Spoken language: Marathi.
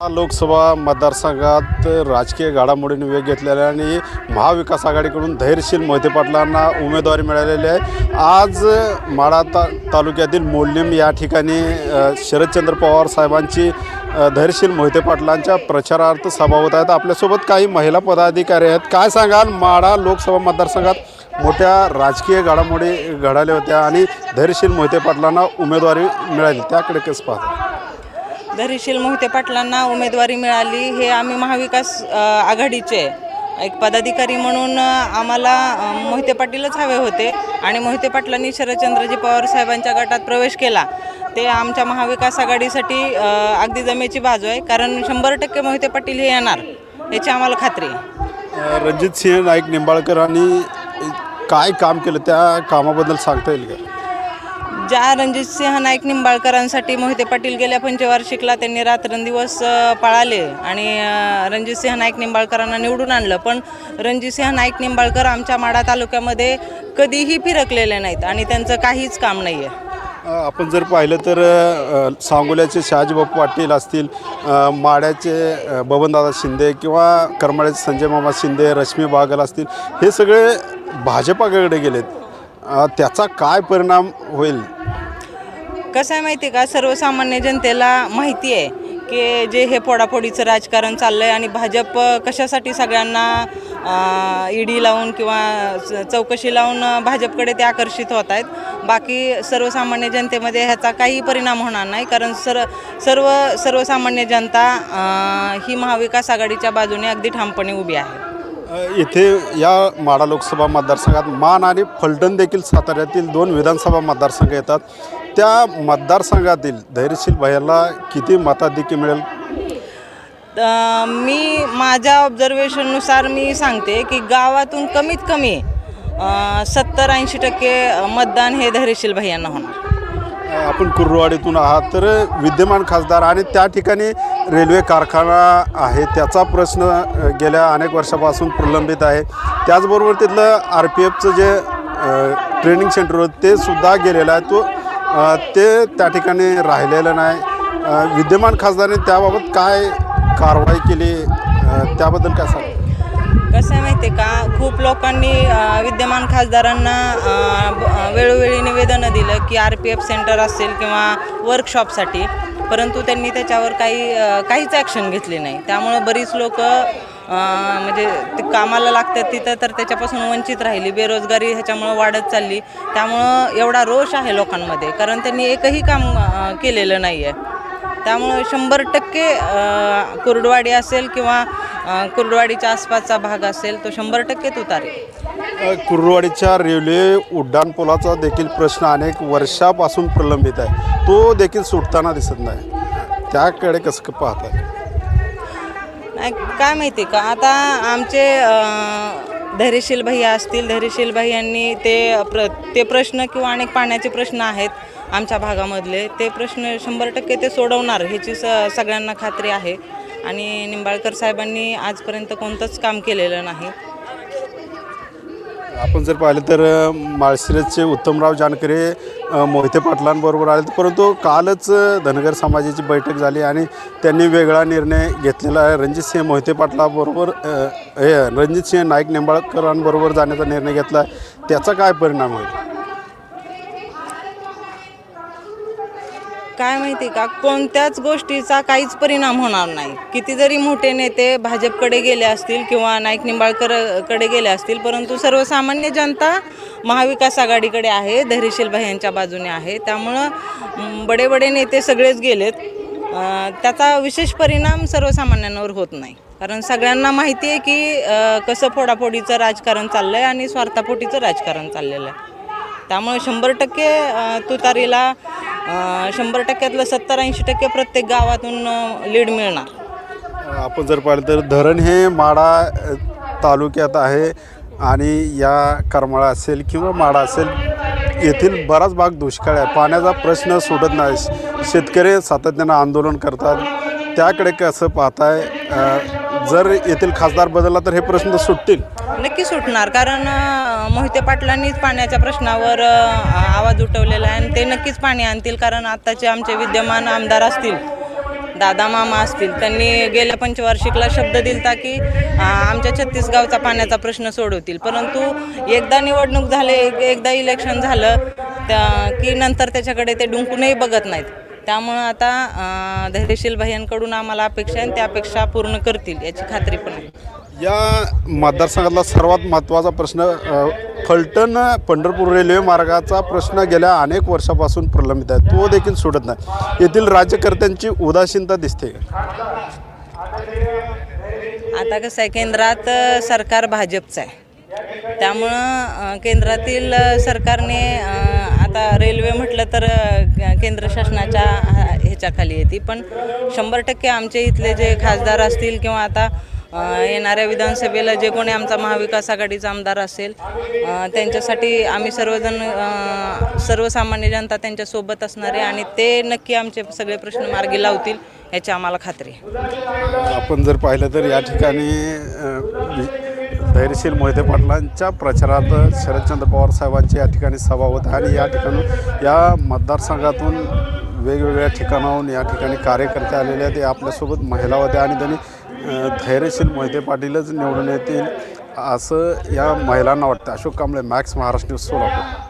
लोकसभा मतदारसंघात राजकीय घडामोडीने वेग घेतलेला आहे आणि महाविकास आघाडीकडून धैर्यशील मोहिते पाटलांना उमेदवारी मिळालेली आहे. आज माढा ता तालुक्यातील मोडलीम या ठिकाणी शरदचंद्र पवार साहेबांची धैर्यशील मोहिते पाटलांच्या प्रचारार्थ सभा होत आहेत. आपल्यासोबत काही महिला पदाधिकारी आहेत. काय सांगाल? माढा लोकसभा मतदारसंघात मोठ्या राजकीय घडामोडी घडाल्या होत्या आणि धैर्यशील मोहिते पाटलांना उमेदवारी मिळाली. त्याकडे कसं पाहतात धरीशील मोहिते पाटलांना उमेदवारी मिळाली हे आम्ही महाविकास आघाडीचे एक पदाधिकारी म्हणून आम्हाला मोहिते पाटीलच हवे होते आणि मोहिते पाटलांनी शरदचंद्रजी पवार साहेबांच्या गटात प्रवेश केला. ते आमच्या महाविकास आघाडीसाठी अगदी जमेची बाजू आहे कारण शंभर टक्के मोहिते पाटील हे येणार याची आम्हाला खात्री आहे. रणजित सिंह नाईक निंबाळकरांनी काय काम केलं त्या कामाबद्दल सांगता येईल का? ज्या रणजितसिंह नाईक निंबाळकरांसाठी मोहिते पाटील गेल्या पंचवार्षिकला त्यांनी रात्रंदिवस पाळाले आणि रणजित रणजितसिंह नाईक निंबाळकरांना निवडून आणलं. पण रणजितसिंह नाईक निंबाळकर आमच्या माढा तालुक्यामध्ये कधीही फिरकलेले नाहीत आणि त्यांचं काहीच काम नाही आहे आपण जर पाहिलं तर सांगोल्याचे शहाजीबापू पाटील असतील माड्याचे बबनदादा शिंदे किंवा करमाळ्याचे संजय मामा शिंदे रश्मी बागल असतील हे सगळे भाजपाकडे गेलेत. अ, त्याचा काय परिणाम होईल? कसं आहे माहिती आहे का? सर्वसामान्य जनतेला माहिती आहे की जे हे फोडाफोडीचं राजकारण चाललं आहे आणि भाजप कशासाठी सगळ्यांना ईडी लावून किंवा च- चौकशी लावून अ, भाजपकडे ते आकर्षित होत आहेत. बाकी सर्वसामान्य जनतेमध्ये ह्याचा काही परिणाम होणार नाही कारण सर सर्व सर्वसामान्य जनता अ, ही महाविकास आघाडीच्या बाजूने अगदी ठामपणे उभी आहे. इथे या माडा लोकसभा मतदारसंघात मान आणि फलटण देखील साताऱ्यातील दोन विधानसभा मतदारसंघ येतात. त्या मतदारसंघातील धैर्यशील भैयाला किती मताधिक्य मिळेल? मी माझ्या ऑब्झर्वेशननुसार मी सांगते की गावातून कमीत कमी सत्तर ऐंशी टक्के मतदान हे धैर्यशील भैयांना होणार. आपण कुर्रवाडीतून आहात तर विद्यमान खासदार आणि त्या ठिकाणी रेल्वे कारखाना आहे त्याचा प्रश्न गेल्या अनेक वर्षापासून प्रलंबित आहे. त्याचबरोबर तिथलं आर पी एफचं जे ट्रेनिंग सेंटर होतं ते सुद्धा गेलेलं आहे. तो ते त्या ठिकाणी राहिलेलं नाही. विद्यमान खासदारांनी त्याबाबत काय कारवाई केली? त्याबद्दल काय सांग कसं आहे माहिती आहे का? खूप लोकांनी अ, विद्यमान खासदारांना अ, ब- वेळोवेळी निवेदनं दिलं की आर पी एफ सेंटर असेल किंवा वर्कशॉपसाठी. परंतु त्यांनी त्याच्यावर काही अ, काहीच ॲक्शन घेतली नाही. त्यामुळं बरीच लोक म्हणजे ते कामाला लागतात तिथं तर त्याच्यापासून वंचित राहिली. बेरोजगारी ह्याच्यामुळं वाढत चालली. त्यामुळं एवढा रोष आहे लोकांमध्ये. कारण त्यांनी एकही काम अ, केलेलं नाही आहे त्यामुळं शंभर टक्के कुर्डवाडी असेल किंवा कुर्डवाडीच्या आसपासचा भाग असेल तो शंभर टक्के तुतारी अ, कुर्रवाडीच्या रेल्वे उड्डाणपुलाचा देखील प्रश्न अनेक वर्षापासून प्रलंबित आहे. तो देखील सुटताना दिसत नाही. त्याकडे कसं पाहत आहे नाही काय माहिती का? आता आमचे धैर्यशील भैया असतील धैर्यशील भैयांनी ते प्र ते प्रश्न किंवा अनेक पाण्याचे प्रश्न आहेत आमच्या भागामधले. ते प्रश्न शंभर टक्के ते सोडवणार ह्याची स सगळ्यांना खात्री आहे. आणि निंबाळकर साहेबांनी आजपर्यंत कोणतंच काम केलेलं नाही. आपण जर पाहिलं तर माळशिरसचे उत्तमराव जानकरे मोहिते पाटलांबरोबर आले परंतु कालच धनगर समाजाची बैठक झाली आणि त्यांनी वेगळा निर्णय घेतलेला आहे. रणजितसिंह मोहिते पाटलाबरोबर हे हे रणजितसिंह नाईक निंबाळकरांबरोबर जाण्याचा निर्णय घेतला आहे. त्याचा काय परिणाम होईल? काय माहिती का? कोणत्याच गोष्टीचा काहीच परिणाम होणार नाही. किती जरी मोठे नेते भाजपकडे गेले असतील किंवा नाईक निंबाळकरकडे गेले असतील परंतु सर्वसामान्य जनता महाविकास आघाडीकडे आहे धैर्यशील यांच्या बाजूने आहे. त्यामुळं बडे बडे नेते सगळेच गेलेत. त्याचा विशेष परिणाम सर्वसामान्यांवर होत नाही. कारण सगळ्यांना माहिती आहे की कसं फोडाफोडीचं राजकारण चाललं आहे आणि स्वार्थापोटीचं राजकारण चाललेलं आहे. त्यामुळे शंभर टक्के तुतारीला शंभर टक्क्यातलं सत्तर ऐंशी टक्के प्रत्येक गावातून लीड मिळणार. आपण जर पाहिलं तर धरण हे माडा तालुक्यात आहे आणि या करमाळा असेल किंवा माडा असेल येथील बराच भाग दुष्काळ आहे. पाण्याचा प्रश्न सुटत नाही. शेतकरी सातत्यानं आंदोलन करतात. त्याकडे कसं पाहताय? जर येथील खासदार बदलला तर हे प्रश्न सुटतील. नक्की सुटणार. कारण मोहिते पाटलांनीच पाण्याच्या प्रश्नावर आवाज उठवलेला आहे आणि ते नक्कीच पाणी आणतील कारण आत्ताचे आमचे विद्यमान आमदार असतील दादा मामा असतील त्यांनी गेल्या पंचवार्षिकला शब्द दिलता की आमच्या छत्तीसगावचा पाण्याचा प्रश्न सोडवतील. परंतु एकदा निवडणूक झाले एक- एकदा इलेक्शन झालं की नंतर त्याच्याकडे ते डुंकूनही बघत नाहीत. त्यामुळं आता धैर्यशील भाईंकडून आम्हाला अपेक्षा आहे आणि त्या अपेक्षा पूर्ण करतील याची खात्री पण आहे. या मतदारसंघातला सर्वात महत्त्वाचा प्रश्न फलटण पंढरपूर रेल्वे मार्गाचा प्रश्न गेल्या अनेक वर्षापासून प्रलंबित आहे. तो देखील सुटत नाही. येथील राज्यकर्त्यांची उदासीनता दिसते. आता कसं आहे केंद्रात सरकार भाजपचं आहे. त्यामुळं केंद्रातील सरकारने आता रेल्वे म्हटलं तर केंद्र शासनाच्या ह्याच्याखाली येते पण शंभर टक्के आमचे इथले जे खासदार असतील किंवा आता येणाऱ्या विधानसभेला जे कोणी आमचा महाविकास आघाडीचा आमदार असेल त्यांच्यासाठी आम्ही सर्वजण सर्वसामान्य जनता त्यांच्यासोबत असणारे आणि ते नक्की आमचे सगळे प्रश्न मार्गी लावतील याची आम्हाला खात्री आहे. आपण जर पाहिलं तर या ठिकाणी धैर्यशील मोहिते पाटलांच्या प्रचारात शरदचंद्र पवार साहेबांची या ठिकाणी सभा होत आणि या ठिकाणी या मतदारसंघातून वेगवेगळ्या ठिकाणाहून या ठिकाणी कार्यकर्ते आलेले आहेत. ते आपल्यासोबत महिला होत्या आणि त्यांनी धैर्यशील मोहिते पाटीलच निवडून येतील असं या महिलांना वाटतं. Ashok Kamble max Maharashtra news Solapur.